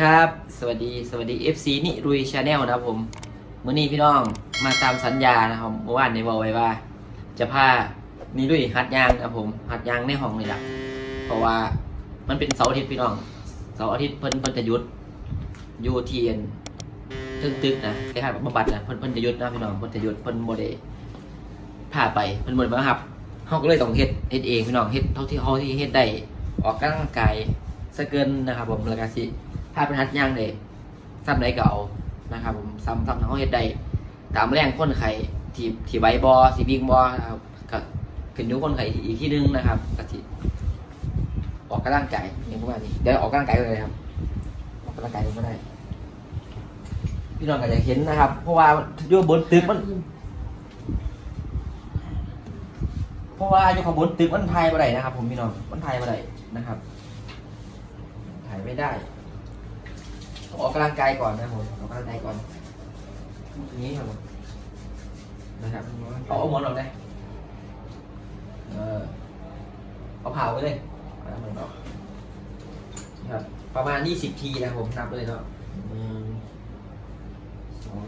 สดีครับ สวัสดีสวัสดี FC นิรุยชาแนลนะครับผมมื้อนี้พี่น้องมาตามสัญญานะครับเมื่อวานในบอกไว้ว่า จะพานิรุยหัดยางนะครับผมหัดยางในห้องนี่แหละเพราะว่ามันเป็นเสาร์อาทิตย์พี่น้องเสาร์อาทิตย์เพิ่นเพิ่นจะหยุดยู่ที่อันตึกตึกนะคล้ายๆแบบบำบัดนะเพิ่นเพิ่นจะหยุดนะพี่น้องเพิ่นจะหยุดเพิ่นบ่ได้พาไปเพิ่นบ่ได้มาครับเฮาก็เลยต้องเฮ็ดเฮ็ดเองพี่น้องเฮ็ดเท่าที่เฮาที่เฮ็ดได้ออกกำลังกายสะเกินนะครับผมแล้วก็สิ ถ้าเป็นฮัดย่างเลยซ้ำไหนก็เอานะครับ ผมซ้ำซ้ำทั้งเฮ็ดได้ตามแรงคนไข่ที่ที่ไวบอสีบิงบอนะครับก็ขึ้นอยุคนไข่อีกที่นึงนะครับก็สิออกกำลังกายอย่างพวกนี้เดี๋ยวออกกำลังกายเลยครับ ออกกำลังกายก็ได้ พี่น้องก็จะเห็นนะครับ เพราะว่าอยู่บนตึกมัน เพราะว่าอยู่ข้างบนตึกมันถ่ายมาได้นะครับ ผมพี่น้องมันถ่ายมาได้นะครับถ่ายไม่ได้ ออกกำลังกายก่อนนะครับผมออกกำลังกายก่อนอย่างนี้ครับผมนะครับเอาเอาหมอนออกได้เออเอาเผาไปเลยนะครับประมาณ20ทีนะครับผมนับเลยเนาะอืมงสอง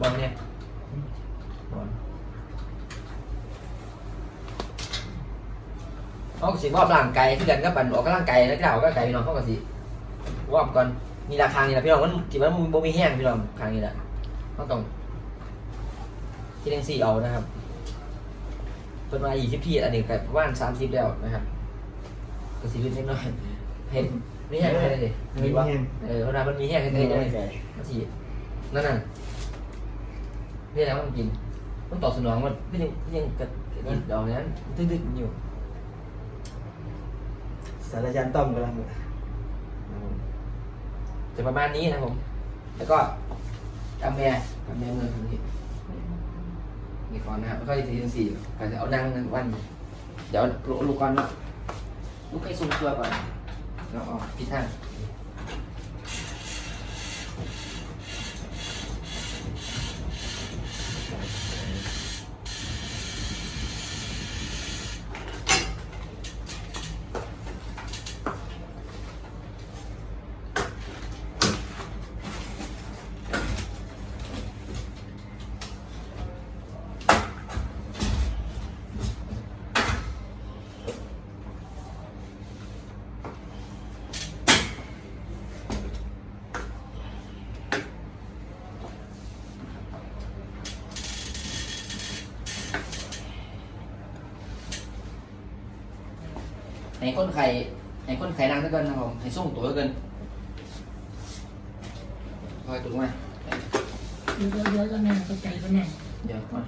บอลเนี่ยบอล เอาสิว่าร่างกายคือกันก็ปั่นออกกำลังกายนักกีฬาออกกำลังกายพี่น้องเขาก็สิว่าก่อนมีราคางนี่แหละพี่น้องมันที่มันบ่มีแห้งพี่น้องคางนี่แหละต้องต้องที่เล่นสี่เอานะครับเป็นมา20ทีอันนี้ก็ประมาณ30แล้วนะครับก็สิขึ้นนิดหน่อยเห็นนี่แห้งเลยดิมีวะเออเวลามันมีแห้งให้ได้เลยมันทีนั่นน่ะนี่แหละมันกิน มันตอบสนองมันก็ยังก็ยังกระกระดิ่งดอกนั้นตึ๊ดๆอยู่ สารยานต้อมกำลังจะประมาณนี้นะผม แล้วก็กำแม่กำแม่มือตรงนี้นี่ก่อนนะครับแล้วก็สี่สี่ก็จะเอานั่งวัน เดี๋ยวลูกก่อนเนาะลูกให้สูงตัวก่อนแล้วออกพิทาง ให้คนไข่ให้คนไข่นั่งซะเกินนะครับผมให้ส่งตัวซะเกินคอยตัวมาเดี๋ยวเดี๋ยวก็นั่งไปไกลก็นั่งเดี๋ยวมา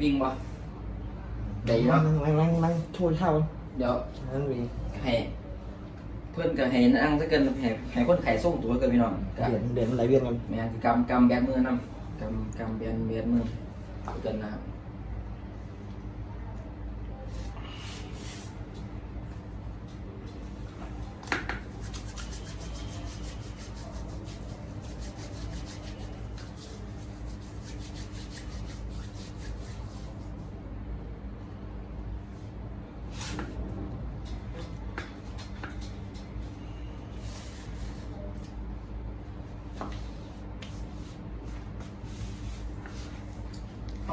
วิ่งปะได้อยู่นั่เนาะงนั่งนั่งนั่งโชว์เช่า เดี๋ยวนั่นวีให้เพื่อนกับให้นั่งซะเกินให้ให้คนไข่ส่งตัวเกินพี่น้องกับเดือนเดือนมันไหลเวียนกันแม่นคือกำกำแบนมือนำกำกำแบนแบนมือเกินนะครับ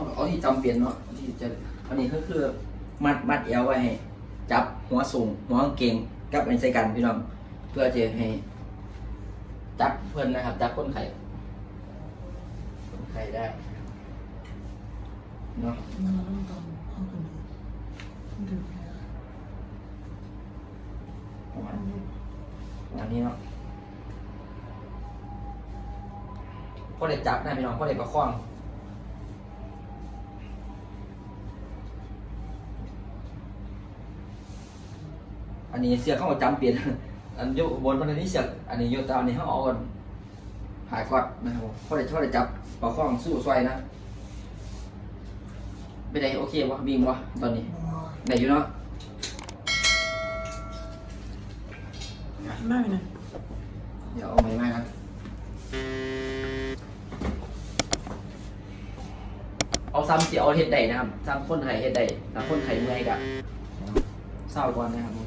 เอาเอาที่จำเป็นเนาะที่จะอันนี้ก็คือมัดมัดเอวไว้ให้จับหัวสูงหัวกางเกงกับอันใส่กันพี่น้องเพื่อจะให้จับเพื่อนนะครับ จับคนไข่คนไข่ได้เนาะมันต้องทำเอาคนอื่นดื่มแล้วประมาณนี้ประมาณนี้เนาะพอได้จับนะพี่น้องพอได้ประคอง นนี้เสือกเขาเอาจำเปลี่ยน อันอยบนอันนี้เสือกอันนี้อยตอนนี้เขาเอาอันหายกอดนะครับผมเขาได้เขาได้จับปลาข้องสู้ซอยนะไปได้โอเควะบิงวะตอนนี้อ๋อได้อยู่เนาะได้นะเดี๋ยวเอาใหม่มาครับเอาซ้ำที่เอาเฮ็ดได้นะครับซ้ำคนไข่เฮ็ดได้แต่คนไข่เมื่อยกับเศร้าก่อนนะครับ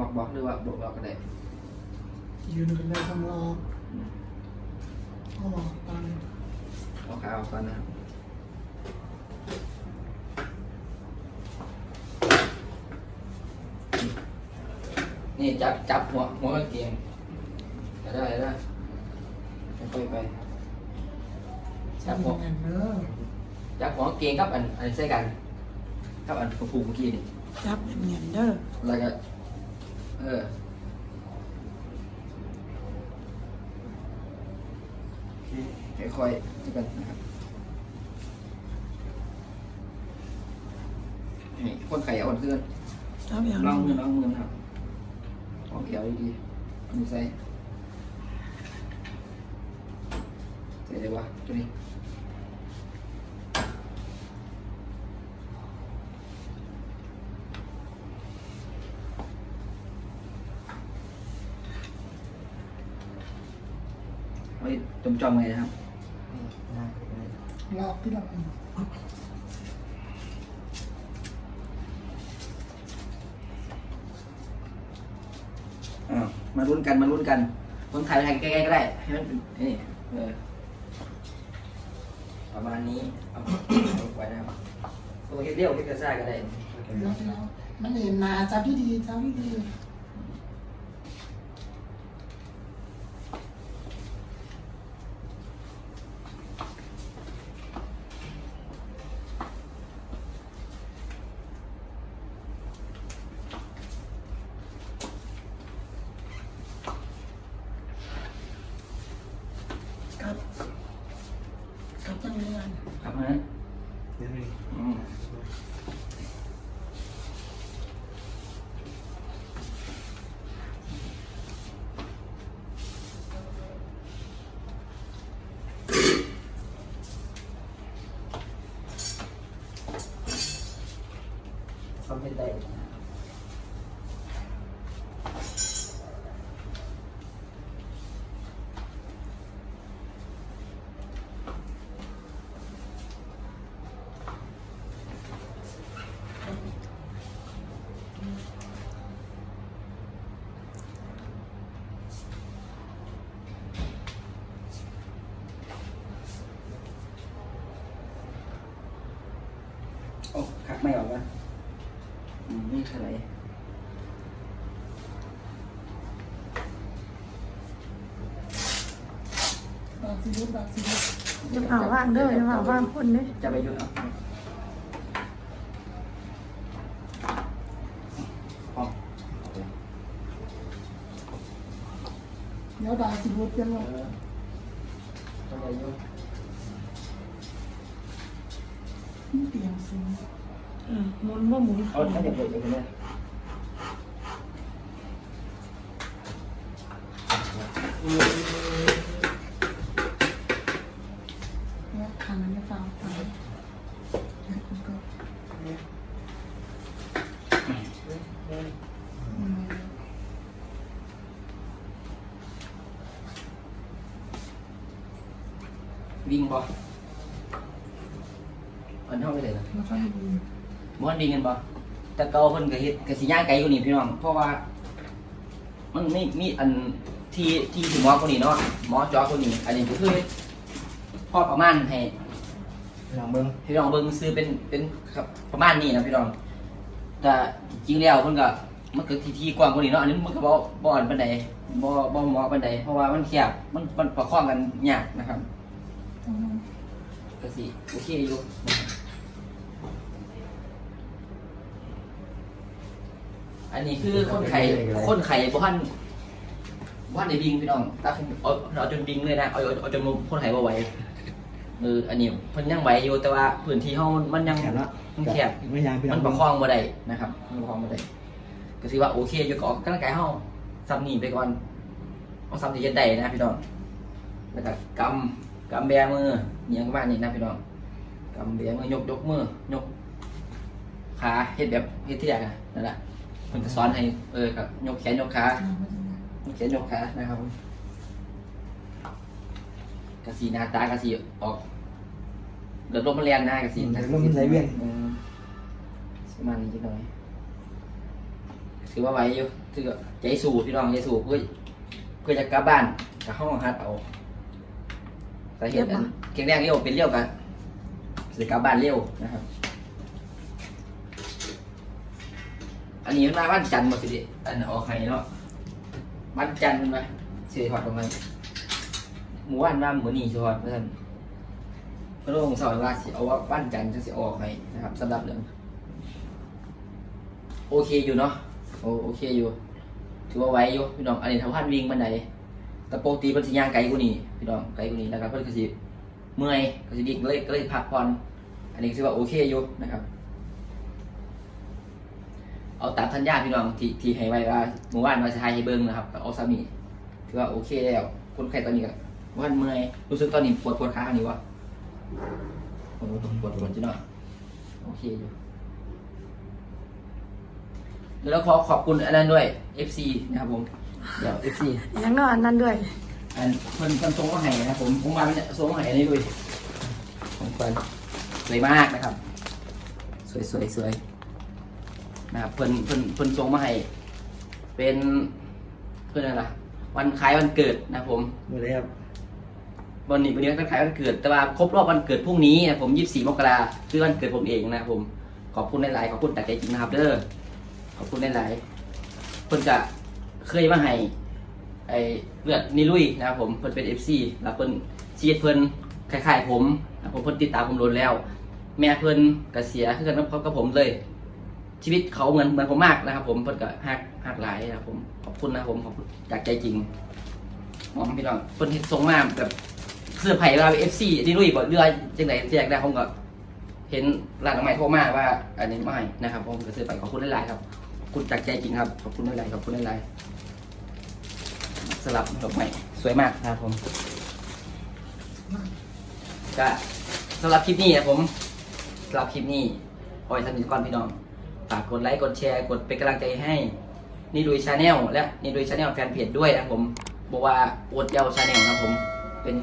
ผมบอกบอกหรือว่าบอกบอกก็ได้ยืนกันได้ทั้งรอบเอาหลอกตันเอาขาออกก่อนนะครับนี่จับจับหัวหัวกางเกงจะได้ได้ค่อยๆไปจับหัวแน่นเด้อจับหัวกางเกงกับอันอันใส่กันกับอันผูกเมื่อกี้นี่จับแน่นๆเด้อแล้วก็ เออค่อยๆที่กันนะครับนี่คนไข่อ่อนขึ้นจับอย่างลองมือลองมือนะครับลองแขวดีๆเอามือใส่ใส่ได้วะตัวนี้ไว้ จมจอมๆไงนะครับได้ได้รอบที่เราอ้าวมาลุ้นกันมาลุ้นกัน คนถ่ายไปถ่ายใกล้ๆก็ได้ ให้มันเป็นนี่เออประมาณนี้เอาเอาไว้นะครับตัวเฮ็ดเรียวเฮ็ดกระซ่าก็ได้รอบที่เรามันเห็นหนาจับที่ดีจับที่ดี ครับครับจังเลย กัน ครับฮะ เดี๋ยวนี้ อืมซ้อมให้ได้ โอ้คัก ไม่ออกวะอืมนี่เท่าไหร่ดอกสีรุดดอกสีรุดจะเผาว่างเด้อจะเผาว่างคนเด้อจะไปหยุดเอาพร้อมเดี๋ยวดอกสีรุดเป็นเอว่าอจะไปหยุดเตรียมสูงเออ หมุนบ่หมุนเอาถ้าเด็กๆอย่างนี้แล้วทางนั้นจะฟังฟังแล้วก็อืมวิ่งบ่อันเท่าไปเลยนะ แล้วก็ดีบ่ทันวิ่งกันบ่แต่เก่าเพิ่นก็เฮ็ดก็สิย่างไกลกว่านี้พี่น้อง เพราะว่า มันไม่มีอันที่ที่ถึงหมอกว่านี้เนาะหมอจอกว่านี้ อันนี้ก็คือพอประมาณให้หลังเบิ้งพี่น้องเบิ่งซื้อเป็นเป็นครับประมาณนี้นะพี่น้อง แต่จริงแล้วเพิ่นก็มันก็ที่ที่กว้างกว่านี้เนาะอันนี้มันก็บ่บ่อันปานใดบ่บ่เหมาะปานใดเพราะว่ามันแคบมันมันประคองกันยากนะครับอืมก็สิโอเคอยู่ นะครับอันนี้คือคนไข้คนไข้บ่ทันบ่ทันได้บิงพี่น้องตาผมเอาเอาจนบิงเลยนะเอาเอาเอาจนคนไข้บ่ไหวเอออันนี้เพิ่นยังไหวอยู่แต่ว่าพื้นที่เฮามันมันยังแขนละมมันแคบไม่ยางพี่น้มัอนงประคองบ่ได้นะครับมันประคองบ่ได้ก็ถือว่าโอเคอยู่ก็ออกกำลังกายเฮาซ้ำนี่ไปก่อนเอาซ้ำที่จะได้นะพี่น้องแล้วก็กำกำแบมืออหย่างประมาณนี้นะพี่น้องกำแบมือยกยกมือยกขาเฮ็ดแบบเฮ็ดที่แรกอะนั่นแหละ มันจะสอนให้เออกับยกแขนยกขายกแขนยกขานะครับผมกระสีหน้าตากระสีออกเดือดลมมันแรงหน้ากระสีแต่ลมมันไหลเวียนอืมประมาณนี้จังหน่อยถือว่าไหวอยู่ถือว่าใจสู้พี่น้องใจสู้เพื่อเพื่อจะกลับบ้านกับห้องฮัดเอาสาเหตุอันแข็งแรงเร็วเป็นเร็วกันจะกลับบ้านเร็วนะครับ อันนี้มันมาวันจันทร์หมดสิดิอันออกไห้เนาะวันจันทร์มันมาเสียถอดตรงไหนหมู่บ้านว่าหมู่นี่สิถอดเพื่อนพื่อนลงสอนว่าสิเอาว่าวันจันทร์จะสิออกไห้นะครับสำหรับเรื่องโอเคอยู่เนาะโอโอเคอยู่ ถือว่าไหวอยู่พี่น้องอันนี้ทำพันวิ่งบันไดแต่ปกติมันสิย่างไกลกว่านี้พี่น้องไกลกว่านี้แล้วก็เพื่อนก็สิเมื่อยก็สิดิ่งเลยก็เลยพักผ่อนอันนี้ถือว่าโอเคอยู่นะครับ เอาตามทัญญาพี่น้องที่ที่ให้ไว้ว่าเมื่อวานมาจะให้เบิ้งนะครับก็เอาซามีถือว่าโอเคแล้วคนไข้ตอนนี้ก็เมื่อวานเมื่อยรู้สึกตอนนี้ปวดปวดขาอันนี้วะปวดปวดปวดปวดจีเนาะโอเคอยู่แล้วขอขอบคุณอันนั้นด้วย FC นะครับผมเดี๋ยว FC ยังนอนนั่นด้วย อันเพิ่นเพิ่นส่งมาให้นะครับผมผมมาเนี่ยส่งมาให้อันนี้ด้วยของเพิ่นสวยมากนะครับ สวยสวยสวย นะครับเพิ่นเพิ่นเพิ่นส่งมาให้ เป็นเพื่อนอะไรวันคล้ายวันเกิดนะครับผม หมดเลยครับวันนี้วันนี้วันคล้ายวันเกิดแต่ว่าครบรอบวันเกิดพรุ่งนี้นะผม24มกราคือวันเกิดผมเองนะครับผมขอบคุณหลายๆขอบคุณจากใจจริงนะครับเด้อขอบคุณหลายๆเพิ่นจะเคยมาให้ไอเลือดนิลุยนะครับผมเพิ่นเป็น FC แล้วเพิ่นชีวิตเพิ่นคล้ายๆผมนะครับผมเพิ่นติดตามผมโดนแล้ว แม่เพิ่นก็เสียคือกันกับกับผมเลย ชีวิตเขาเหมือนเหมือนผมมากนะครับ ผมเพิ่นก็ฮักฮักหลายนะครับผมขอบคุณนะครับผมขอบคุณจากใจจริงหอมพี่น้องเพิ่นเฮ็ดทรงมากแบบเสื้อไผ่เราเอฟซีนี่ลุยบ่เรือจังไดที่อยกได้ผมก็เห็นร้านน้ำใหม่โทรมาว่า อันนี้ไม่นะครับผมก็ซื้อไปขอบคุณหลายๆครับขอบคุณจากใจจริงครับขอบคุณหลายๆขอบคุณหลายๆสลับดอกไม้สวยมากนะครับผมก็สำหรับคลิปนี้นะผมสำหรับคลิปนี้ขอให้ท่านทุกคนพี่น้อง ฝากกดไลค์กดแชร์กดเป็นกำลังใจให้นี่ดุยชาแนลและนี่ดุยชาแนลแฟนเพจด้วยนะครับผมบอกว่าอวดเยาชาแนลนะครับผม เป็น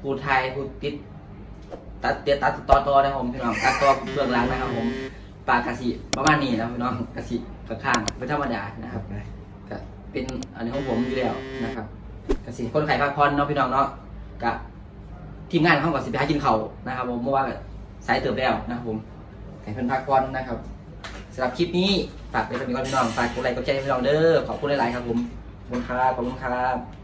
ผู้ไทยผู้ติดตัดเตียตัดต่อต่อนะครับผมพี่น้องตัดต่อเบื้องหลังนะครับผมปลากระสีประมาณนี้นะครับพี่น้องกระสีข้างๆเป็นธรรมดานะคครัรับบไปก็เป็นอันนี้ของผมอยู่แล้วนะครับกระสีคนไข้พักผ่อนเนาะพี่น้องเนาะกับทีมงานเขากับสิไปหากินเขาวนะครับผมเมื่อวานก็สายเติบแล้วนะครับผมให้เพิ่นพักผ่อนนะครับสำหรับคลิปนี้ฝากไปเป็นก่อนพี่น้องฝากกดไลค์กดแชร์ให้พี่น้องเด้อขอบคุณหลายๆครับผมขอบคุณครับขอบคุณครับ